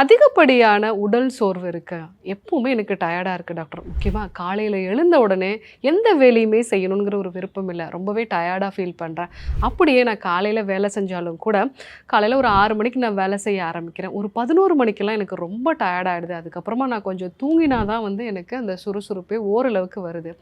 அதிகப்படியான உடல் சோர்வு இருக்கு. எப்பவுமே எனக்கு டயர்டாக இருக்குது டாக்டர் முக்கியமாக காலையில் எழுந்த உடனே எந்த வேலையுமே செய்யணுங்கிற ஒரு விருப்பம் இல்லை. ரொம்பவே டயர்டாக ஃபீல் பண்ணுறேன் அப்படியே நான் காலையில் வேலை செஞ்சாலும் கூட காலையில் ஒரு ஆறு மணிக்கு நான் வேலை செய்ய ஆரம்பிக்கிறேன். ஒரு பதினோரு மணிக்கெல்லாம் எனக்கு ரொம்ப டயர்டாகிடுது அதுக்கப்புறமா நான் கொஞ்சம் தூங்கினா தான் வந்து எனக்கு அந்த சுறுசுறுப்பே ஓரளவுக்கு வருது.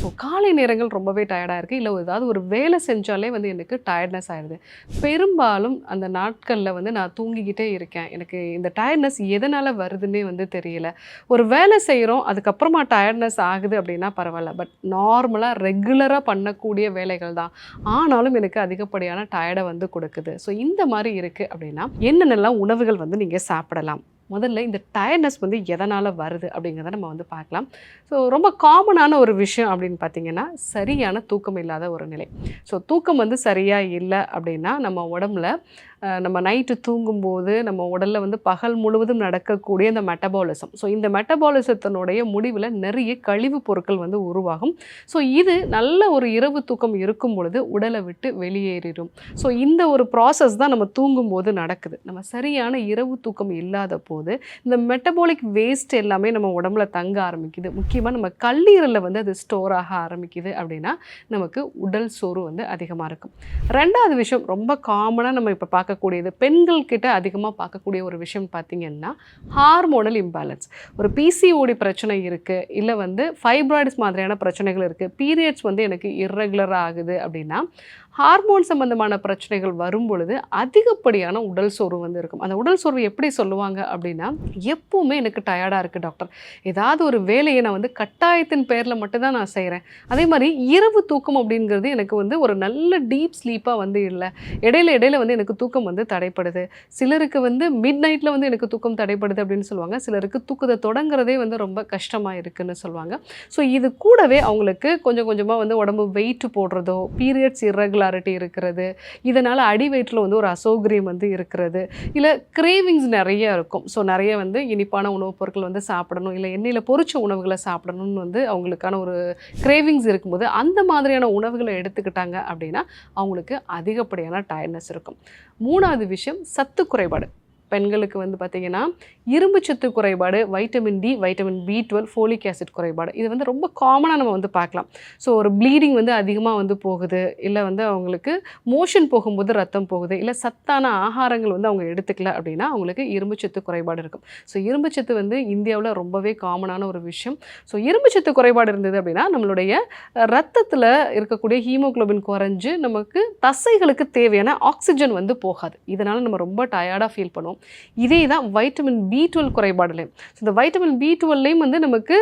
ஸோ காலை நேரங்கள் ரொம்பவே டயர்டாக இருக்குது இல்லை ஏதாவது ஒரு வேலை செஞ்சாலே வந்து எனக்கு டயர்ட்னஸ் ஆயிடுது. பெரும்பாலும் அந்த நாட்களில் வந்து நான் தூங்கிக்கிட்டே இருக்கேன். எனக்கு இந்த டயர்ட்னஸ் எதனால் வருதுன்னே வந்து தெரியல. ஒரு வேலை செய்கிறோம் அதுக்கப்புறமா டயர்ட்னஸ் ஆகுது அப்படின்னா பரவாயில்ல. பட் நார்மலாக ரெகுலராக பண்ணக்கூடிய வேலைகள் தான். ஆனாலும் எனக்கு அதிகப்படியான டயர்டை வந்து கொடுக்குது. ஸோ இந்த மாதிரி இருக்குது அப்படின்னா என்னென்னலாம் உணவுகள் வந்து நீங்கள் சாப்பிடலாம்? முதல்ல இந்த டயர்ட்னஸ் வந்து எதனால் வருது அப்படிங்கிறத நம்ம வந்து பார்க்கலாம். ஸோ ரொம்ப காமனான ஒரு விஷயம் அப்படின்னு பார்த்தீங்கன்னா சரியான தூக்கம் இல்லாத ஒரு நிலை. ஸோ தூக்கம் வந்து சரியாக இல்லை அப்படின்னா நம்ம உடம்புல நம்ம நைட்டு தூங்கும்போது நம்ம உடலில் வந்து பகல் முழுவதும் நடக்கக்கூடிய இந்த மெட்டபாலிசம். ஸோ இந்த மெட்டபாலிசத்தினுடைய முடிவில் நிறைய கழிவுப் பொருட்கள் வந்து உருவாகும். ஸோ இது நல்ல ஒரு இரவு தூக்கம் இருக்கும் பொழுது உடலை விட்டு வெளியேறிடும். ஸோ இந்த ஒரு ப்ராசஸ் தான் நம்ம தூங்கும்போது நடக்குது. நம்ம சரியான இரவு தூக்கம் இல்லாத போது இந்த மெட்டபாலிக் வேஸ்ட் எல்லாமே நம்ம உடம்புல தங்க ஆரம்பிக்குது. முக்கியமாக நம்ம கல்லீரலில் வந்து அது ஸ்டோர் ஆக ஆரம்பிக்குது அப்படின்னா நமக்கு உடல் சோறு வந்து அதிகமாக இருக்கும். ரெண்டாவது விஷயம் ரொம்ப காமனாக நம்ம இப்போ பார்க்கக்கூடியது பெண்கள் கிட்ட அதிகமாக பார்க்கக்கூடிய ஒரு விஷயம் பார்த்தீங்கன்னா ஹார்மோனல் இம்பேலன்ஸ் ஒரு பிசிஓடி பிரச்சனை இருக்குது இல்லை வந்து ஃபைப்ராய்ட்ஸ் மாதிரியான பிரச்சனைகள் இருக்குது பீரியட்ஸ் வந்து எனக்கு இர்ரெகுலராக ஆகுது அப்படின்னா ஹார்மோன் சம்பந்தமான பிரச்சனைகள் வரும் பொழுது அதிகப்படியான உடல் சோர்வு வந்து இருக்கும். அந்த உடல் சோர்வு எப்படி சொல்லுவாங்க அப்படின்னா எப்பவுமே எனக்கு டயர்டாக இருக்குது டாக்டர் ஏதாவது ஒரு வேலையை நான் வந்து கட்டாயத்தின் பேரில் மட்டும்தான் நான் செய்கிறேன் அதே மாதிரி இரவு தூக்கம் அப்படிங்கிறது எனக்கு வந்து ஒரு நல்ல டீப் ஸ்லீப்பாக வந்து இல்லை. இடையில இடையில வந்து எனக்கு தூக்கம் வந்து தடைப்படுது. சிலருக்கு வந்து மிட் நைட்டில் வந்து எனக்கு தூக்கம் தடைப்படுது அப்படின்னு சொல்லுவாங்க. சிலருக்கு தூக்கத்தை தொடங்குறதே வந்து ரொம்ப கஷ்டமாக இருக்குன்னு சொல்லுவாங்க. ஸோ இது கூடவே அவங்களுக்கு கொஞ்சம் கொஞ்சமாக வந்து உடம்பு வெயிட் போடுறதோ பீரியட்ஸ் இரகுலாரிட்டி இருக்கிறது இதனால் அடி வயிற்றில் வந்து ஒரு அசௌகரியம் வந்து இருக்கிறது இல்லை கிரேவிங்ஸ் நிறைய இருக்கும். ஸோ நிறைய வந்து இனிப்பான உணவுப் பொருட்கள் வந்து சாப்பிடணும் இல்லை எண்ணெயில் பொறிச்ச உணவுகளை சாப்பிடணும்னு வந்து அவங்களுக்கான ஒரு கிரேவிங்ஸ் இருக்கும்போது அந்த மாதிரியான உணவுகளை எடுத்துக்கிட்டாங்க அப்படின்னா அவங்களுக்கு அதிகப்படியான டயர்னஸ் இருக்கும். மூணாவது விஷயம் சத்து குறைபாடு. பெண்களுக்கு வந்து பார்த்திங்கன்னா இரும்பு சத்து குறைபாடு vitamin D vitamin B twelve folic acid குறைபாடு. இது வந்து ரொம்ப காமனாக நம்ம வந்து பார்க்கலாம். ஸோ ஒரு ப்ளீடிங் வந்து அதிகமாக வந்து போகுது. இல்லை வந்து அவங்களுக்கு மோஷன் போகும்போது ரத்தம் போகுது. இல்லை சத்தான ஆகாரங்கள் வந்து அவங்க எடுத்துக்கல அப்படின்னா அவங்களுக்கு இரும்பு சத்து குறைபாடு இருக்கும். ஸோ இரும்பு சத்து வந்து இந்தியாவில் ரொம்பவே காமனான ஒரு விஷயம். ஸோ இரும்பு சத்து குறைபாடு இருந்தது அப்படின்னா நம்மளுடைய ரத்தத்தில் இருக்கக்கூடிய ஹீமோகுளோபின் குறைஞ்சு நமக்கு தசைகளுக்கு தேவையான ஆக்சிஜன் வந்து போகாது. இதனால் நம்ம ரொம்ப டயர்டாக ஃபீல் பண்ணுவோம். இதே தான் வைட்டமின் பி டுவெல் குறைபாடுலையும். ஸோ இந்த வைட்டமின் பி டுவெல்லையும் வந்து நமக்கு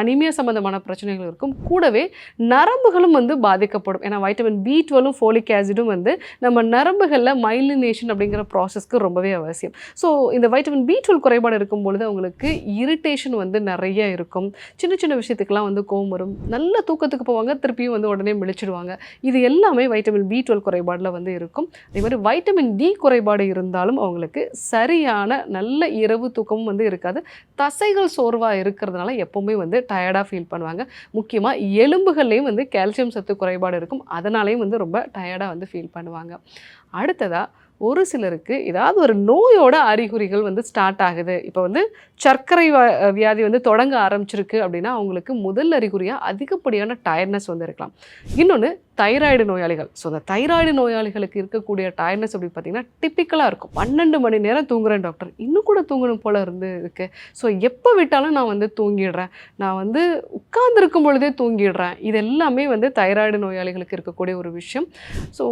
அனிமியா சம்மந்தமான பிரச்சனைகள் இருக்கும். கூடவே நரம்புகளும் வந்து பாதிக்கப்படும். ஏன்னா வைட்டமின் பி டுவெலும் ஃபோலிக் ஆசிடும் வந்து நம்ம நரம்புகளில் மைலினேஷன் அப்படிங்கிற ப்ராசஸ்க்கு ரொம்பவே அவசியம். ஸோ இந்த வைட்டமின் பி டுவெல் குறைபாடு இருக்கும் பொழுது அவங்களுக்கு இரிட்டேஷன் வந்து நிறைய இருக்கும். சின்ன சின்ன விஷயத்துக்கெல்லாம் வந்து கோவம் வரும். நல்ல தூக்கத்துக்கு போவாங்க. திருப்பியும் வந்து உடனே மிளிச்சிடுவாங்க இது எல்லாமே வைட்டமின் பி டுவெல் குறைபாடில் வந்து இருக்கும். அதே மாதிரி வைட்டமின் டி குறைபாடு இருந்தாலும் அவங்களுக்கு சரியான நல்ல இரவு தூக்கமும் வந்து இருக்காது. தசைகள் சோர்வாக இருக்கிறதுனால எப்போவுமே வந்து டயர்டாக ஃபீல் பண்ணுவாங்க. முக்கியமாக எலும்புகள்லேயும் வந்து கால்சியம் சத்து குறைபாடு இருக்கும். அதனாலேயும் வந்து ரொம்ப டயர்டாக வந்து ஃபீல் பண்ணுவாங்க. அடுத்ததாக ஒரு சிலருக்கு ஏதாவது ஒரு நோயோட அறிகுறிகள் வந்து ஸ்டார்ட் ஆகுது. இப்போ வந்து சர்க்கரை வ- வியாதி வந்து தொடங்க ஆரம்பிச்சிருக்கு அப்படின்னா அவங்களுக்கு முதல் அறிகுறியாக அதிகப்படியான டயர்ட்னஸ் வந்து இருக்கலாம். இன்னொன்று தைராய்டு நோயாளிகள். ஸோ அந்த தைராய்டு நோயாளிகளுக்கு இருக்கக்கூடிய டயர்னஸ் அப்படின்னு பார்த்தீங்கன்னா டிப்பிக்கலாக இருக்கும். பன்னெண்டு மணி நேரம் தூங்குறேன் டாக்டர் இன்னும் கூட தூங்கணும் போல இருந்து இருக்கு. ஸோ எப்போ விட்டாலும் நான் வந்து தூங்கிடுறேன். நான் வந்து உட்கார்ந்துருக்கும் பொழுதே தூங்கிடுறேன். இது எல்லாமே வந்து தைராய்டு நோயாளிகளுக்கு இருக்கக்கூடிய ஒரு விஷயம். ஸோ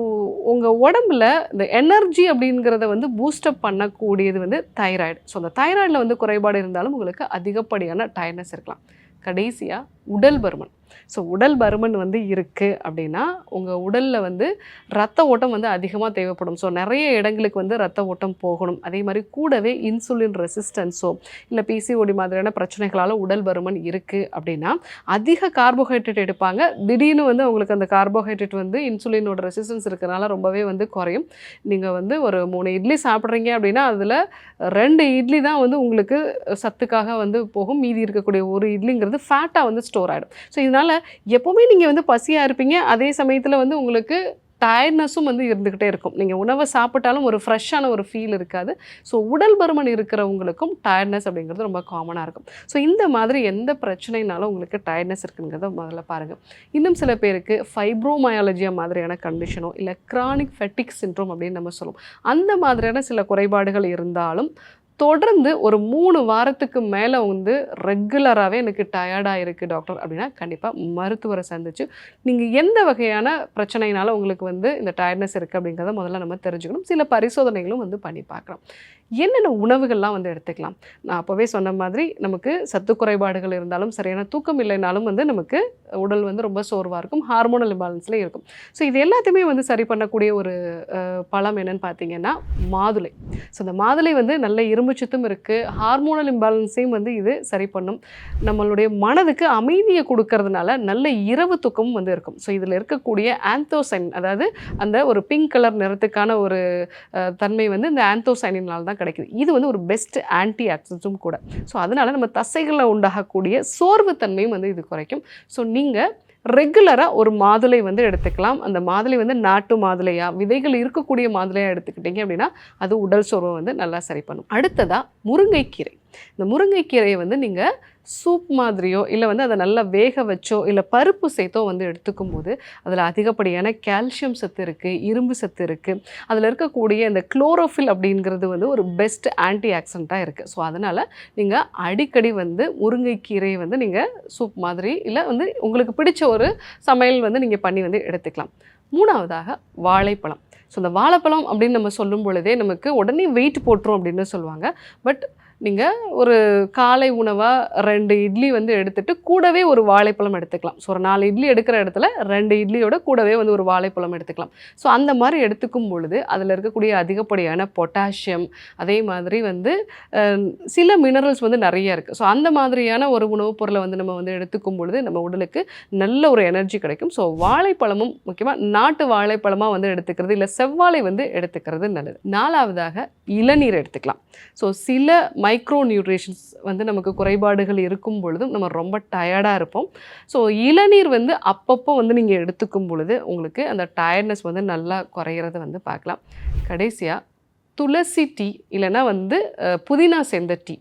உங்கள் உடம்புல இந்த எனர்ஜி அப்படிங்கிறத வந்து பூஸ்டப் பண்ணக்கூடியது வந்து தைராய்டு. ஸோ அந்த தைராய்டில் வந்து குறைபாடு இருந்தாலும் உங்களுக்கு அதிகப்படியான டயர்னஸ் இருக்கலாம். கடைசியாக உடல் பருமன். ஸோ உடல் பருமன் வந்து இருக்குது அப்படின்னா உங்கள் உடலில் வந்து ரத்த ஓட்டம் வந்து அதிகமாக தேவைப்படும். ஸோ நிறைய இடங்களுக்கு வந்து ரத்த ஓட்டம் போகணும். அதே மாதிரி கூடவே இன்சுலின் ரெசிஸ்டன்ஸோ இல்லை பிசிஓடி மாதிரியான பிரச்சனைகளால் உடல் பருமன் இருக்குது அப்படின்னா அதிக கார்போஹைட்ரேட் எடுப்பாங்க. திடீர்னு வந்து அவங்களுக்கு அந்த கார்போஹைட்ரேட் வந்து இன்சுலினோட ரெசிஸ்டன்ஸ் இருக்கிறனால ரொம்பவே வந்து குறையும். நீங்கள் வந்து ஒரு மூணு இட்லி சாப்பிட்றீங்க அப்படின்னா அதில் ரெண்டு இட்லி தான் வந்து உங்களுக்கு சத்துக்காக வந்து போகும். மீதி இருக்கக்கூடிய ஒரு இட்லிங்கிறது ஃபேட்டாக வந்து ஸ்டோர் ஆகிடும் ஸோ இதனால் எப்போவுமே நீங்கள் வந்து பசியாக இருப்பீங்க. அதே சமயத்தில் வந்து உங்களுக்கு டயர்ட்னஸும் வந்து இருந்துக்கிட்டே இருக்கும். நீங்கள் உணவை சாப்பிட்டாலும் ஒரு ஃப்ரெஷ்ஷான ஒரு ஃபீல் இருக்காது. ஸோ உடல் பருமன் இருக்கிறவங்களுக்கும் டயர்ட்னஸ் அப்படிங்கிறது ரொம்ப காமனாக இருக்கும். ஸோ இந்த மாதிரி எந்த பிரச்சனைனாலும் உங்களுக்கு டயர்ட்னஸ் இருக்குங்கிறத முதல்ல பாருங்கள் இன்னும் சில பேருக்கு ஃபைப்ரோமயாலஜியா மாதிரியான கண்டிஷனோ இல்லை கிரானிக் ஃபெட்டிக் சின்ட்ரோம் அப்படின்னு நம்ம சொல்லுவோம். அந்த மாதிரியான சில குறைபாடுகள் இருந்தாலும் தொடர்ந்து ஒரு மூணு வாரத்துக்கு மேலே வந்து ரெகுலராகவே எனக்கு டயர்டாக இருக்குது டாக்டர் அப்படின்னா கண்டிப்பாக மருத்துவரை சந்திச்சு நீங்கள் எந்த வகையான பிரச்சனைனால உங்களுக்கு வந்து இந்த டயர்ட்னஸ் இருக்குது அப்படிங்கிறத முதல்ல நம்ம தெரிஞ்சுக்கணும். சில பரிசோதனைகளும் வந்து பண்ணி பார்க்கலாம். என்னென்ன உணவுகள்லாம் வந்து எடுத்துக்கலாம்? நான் அப்போவே சொன்ன மாதிரி நமக்கு சத்து குறைபாடுகள் இருந்தாலும் சரியான தூக்கம் இல்லைனாலும் வந்து நமக்கு உடல் வந்து ரொம்ப சோர்வாக இருக்கும் ஹார்மோனல் இம்பேலன்ஸில் இருக்கும். ஸோ இது எல்லாத்தையுமே வந்து சரி பண்ணக்கூடிய ஒரு பழம் என்னன்னு பார்த்தீங்கன்னா மாதுளை. ஸோ இந்த மாதுளை வந்து நல்ல இரும்புச்சத்தும் இருக்குது ஹார்மோனல் இம்பாலன்ஸையும் வந்து இது சரி பண்ணும். நம்மளுடைய மனதுக்கு அமைதியை கொடுக்கறதுனால நல்ல இரவு தூக்கமும் வந்து இருக்கும். ஸோ இதில் இருக்கக்கூடிய ஆந்தோசைன் அதாவது அந்த ஒரு பிங்க் கலர் நிறத்துக்கான ஒரு தன்மை வந்து இந்த ஆந்தோசைனினால் தான் கிடைக்குது. இது வந்து ஒரு பெஸ்ட் ஆன்டி ஆக்சிடென்ட்டும் கூட. ஸோ அதனால் நம்ம தசைகளில் உண்டாகக்கூடிய சோர்வு தன்மையும் வந்து இது குறைக்கும். ஸோ நீங்கள் ரெகுலராக ஒரு மாதுளை வந்து எடுத்துக்கலாம். அந்த மாதுளை வந்து நாட்டு மாதுளையாக விதைகள் இருக்கக்கூடிய மாதுளையாக எடுத்துக்கிட்டீங்க அப்படின்னா அது உடல் சோர்வை வந்து நல்லா சரி பண்ணும். அடுத்ததாக முருங்கைக்கீரை. இந்த முருங்கைக்கீரையை வந்து நீங்கள் சூப் மாதிரியோ இல்லை வந்து அதை நல்லா வேக வச்சோ இல்லை பருப்பு சேர்த்தோ வந்து எடுத்துக்கும் போது அதில் அதிகப்படியான கால்சியம் சத்து இருக்குது இரும்பு சத்து இருக்குது அதில் இருக்கக்கூடிய இந்த குளோரோஃபில் அப்படிங்கிறது வந்து ஒரு பெஸ்ட் ஆன்டி ஆக்சிடெண்ட்டாக இருக்குது ஸோ அதனால் நீங்கள் அடிக்கடி வந்து முருங்கைக்கீரையை வந்து நீங்கள் சூப் மாதிரி இல்லை வந்து உங்களுக்கு பிடிச்ச ஒரு சமையல் வந்து நீங்கள் பண்ணி வந்து எடுத்துக்கலாம். மூணாவதாக வாழைப்பழம். ஸோ இந்த வாழைப்பழம் அப்படின்னு நம்ம சொல்லும் பொழுதே நமக்கு உடனே வெயிட் போட்டுரும் அப்படின்னு சொல்லுவாங்க. பட் நீங்கள் ஒரு காலை உணவாக ரெண்டு இட்லி வந்து எடுத்துகிட்டு கூடவே ஒரு வாழைப்பழம் எடுத்துக்கலாம். ஸோ ஒரு நாலு இட்லி எடுக்கிற இடத்துல ரெண்டு இட்லியோட கூடவே வந்து ஒரு வாழைப்பழம் எடுத்துக்கலாம். ஸோ அந்த மாதிரி எடுத்துக்கும் பொழுது அதில் இருக்கக்கூடிய அதிகப்படியான பொட்டாசியம் அதே மாதிரி வந்து சில மினரல்ஸ் வந்து நிறைய இருக்குது ஸோ அந்த மாதிரியான ஒரு உணவுப் பொருளை வந்து நம்ம வந்து எடுத்துக்கும் பொழுது நம்ம உடலுக்கு நல்ல ஒரு எனர்ஜி கிடைக்கும். ஸோ வாழைப்பழமும் முக்கியமாக நாட்டு வாழைப்பழமாக வந்து எடுத்துக்கிறது இல்லை செவ்வாழை வந்து எடுத்துக்கிறது நல்லது. நாலாவதாக இளநீர் எடுத்துக்கலாம். ஸோ சில மைக்ரோ நியூட்ரிஷன்ஸ் வந்து நமக்கு குறைபாடுகள் இருக்கும் பொழுதும் நம்ம ரொம்ப டயர்டாக இருப்போம். ஸோ இளநீர் வந்து அப்பப்போ வந்து நீங்கள் எடுத்துக்கும் பொழுது உங்களுக்கு அந்த டயர்ட்னஸ் வந்து நல்லா குறையிறத வந்து பார்க்கலாம். கடைசியாக துளசி டீ இல்லைன்னா வந்து புதினா செந்த டீ.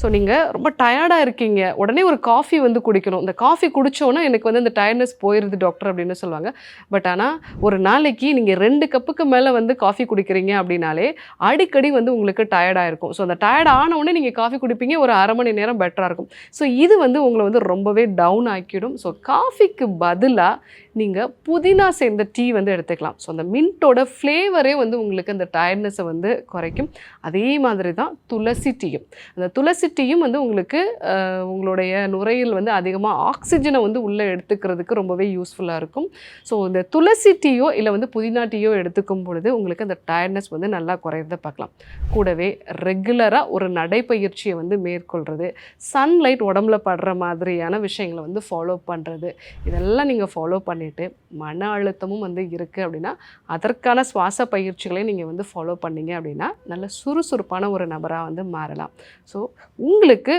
ஸோ நீங்கள் ரொம்ப டயர்டாக இருக்கீங்க. உடனே ஒரு காஃபி வந்து குடிக்கணும். இந்த காஃபி குடித்தோன்னா எனக்கு வந்து இந்த டயர்ட்னஸ் போயிடுது டாக்டர் அப்படின்னு சொல்லுவாங்க. பட் ஆனால் ஒரு நாளைக்கு நீங்கள் ரெண்டு கப்புக்கு மேலே வந்து காஃபி குடிக்கிறீங்க அப்படின்னாலே அடிக்கடி வந்து உங்களுக்கு டயர்டாக இருக்கும். ஸோ அந்த டயர்ட் ஆனவுடனே நீங்கள் காஃபி குடிப்பீங்க. ஒரு அரை மணி நேரம் பெட்டராக இருக்கும். ஸோ இது வந்து உங்களை வந்து ரொம்பவே டவுன் ஆக்கிடும். ஸோ காஃபிக்கு பதிலாக நீங்கள் புதினா சேர்ந்த டீ வந்து எடுத்துக்கலாம். ஸோ அந்த மின்ட்டோட ஃப்ளேவரே வந்து உங்களுக்கு அந்த டயர்ட்னஸை வந்து குறைக்கும். அதே மாதிரி தான் துளசி டீயும் அந்த துளசி டென்சிட்டியும் வந்து உங்களுக்கு உங்களுடைய நுரையில் வந்து அதிகமாக ஆக்சிஜனை வந்து உள்ளே எடுத்துக்கிறதுக்கு ரொம்பவே யூஸ்ஃபுல்லாக இருக்கும். ஸோ இந்த துளசி டீயோ இல்லை வந்து புதினா டீயோ எடுத்துக்கும் பொழுது உங்களுக்கு அந்த டயர்ட்னஸ் வந்து நல்லா குறையறத பார்க்கலாம். கூடவே ரெகுலராக ஒரு நடைப்பயிற்சியை வந்து மேற்கொள்கிறது சன்லைட் உடம்புல படுற மாதிரியான விஷயங்களை வந்து ஃபாலோ பண்ணுறது இதெல்லாம் நீங்கள் ஃபாலோ பண்ணிவிட்டு மன அழுத்தமும் வந்து இருக்குது அப்படின்னா அதற்கான சுவாச பயிற்சிகளை நீங்கள் வந்து ஃபாலோ பண்ணீங்க அப்படின்னா நல்ல சுறுசுறுப்பான ஒரு நபராக வந்து மாறலாம். ஸோ உங்களுக்கு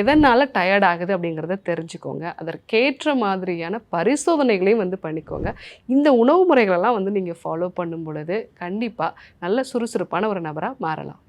எதனால் டயர்ட் ஆகுது அப்படிங்கிறத தெரிஞ்சுக்கோங்க. அதற்கேற்ற மாதிரியான பரிசோதனைகளையும் வந்து பண்ணிக்கோங்க. இந்த உணவு முறைகளெல்லாம் வந்து நீங்கள் ஃபாலோ பண்ணும் பொழுது கண்டிப்பாக நல்ல சுறுசுறுப்பான ஒரு நபராக மாறலாம்.